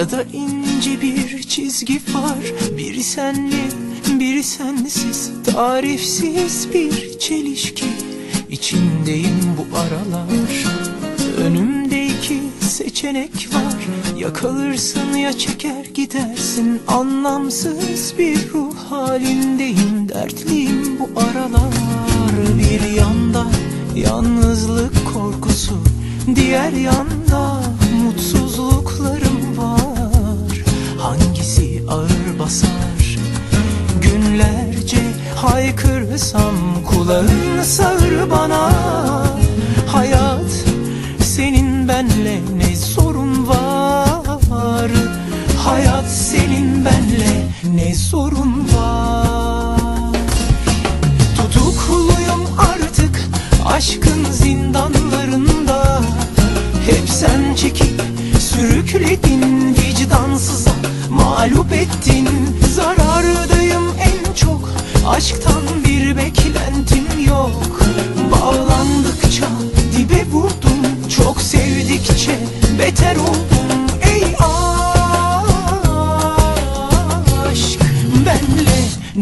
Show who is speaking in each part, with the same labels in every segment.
Speaker 1: Arada ince bir çizgi var. Biri senli, biri sensiz. Tarifsiz bir çelişki. İçindeyim bu aralar. Önümde iki seçenek var. Ya kalırsın ya çeker gidersin. Anlamsız bir ruh halindeyim. Dertliyim bu aralar. Bir yanda yalnızlık korkusu. Diğer yanda kulağın sağır bana. Hayat senin benle ne sorun var? Hayat senin benle ne sorun var? Tutukluyum artık aşkın zindanlarında. Hep sen çekip sürükledin vicdansıza Mağlup ettin. Zarardayım en çok Aşktan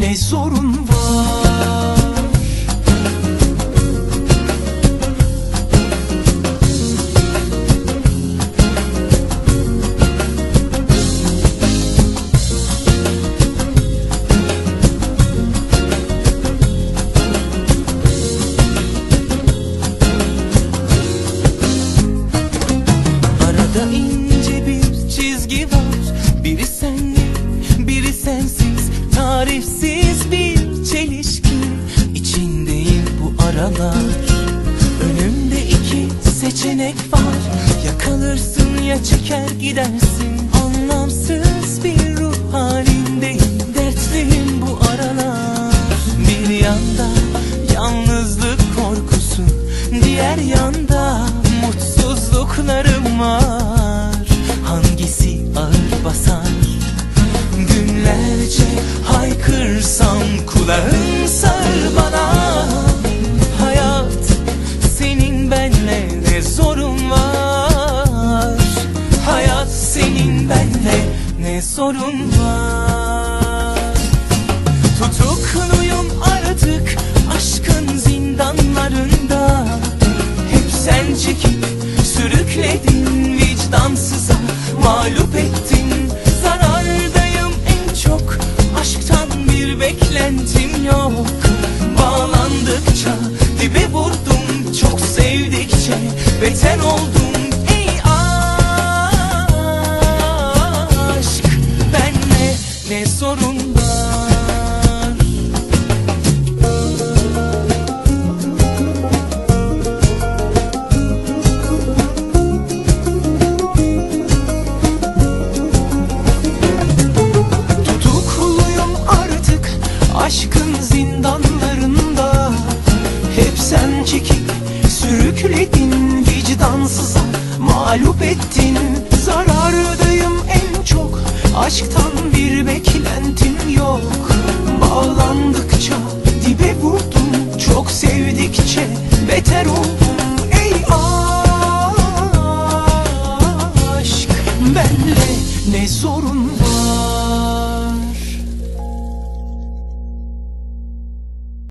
Speaker 1: ne sorun var? Arada ince bir çizgi var. Biri senli, biri sensiz Tarifsiz bir çelişki. İçindeyim bu aralar. Önümde iki seçenek var. Ya kalırsın ya çeker gidersin. Anlamsız bir ruh halindeyim kulağın sağır bana. Hayat senin benle ne zorun var? Hayat senin benle ne sorun var? Tutukluyum artık aşkın zindanlarında. Hep sen çekip sürükledin vicdansıza Mağlup ettin beklentim yok. Bağlandıkça dibe vurdum. Çok sevdikçe beter oldum Mağlup ettin. Zarardayım en çok. Aşktan bir beklentim yok. Bağlandıkça dibe vurdum. Çok sevdikçe beter oldum. Ey aşk benle ne sorun var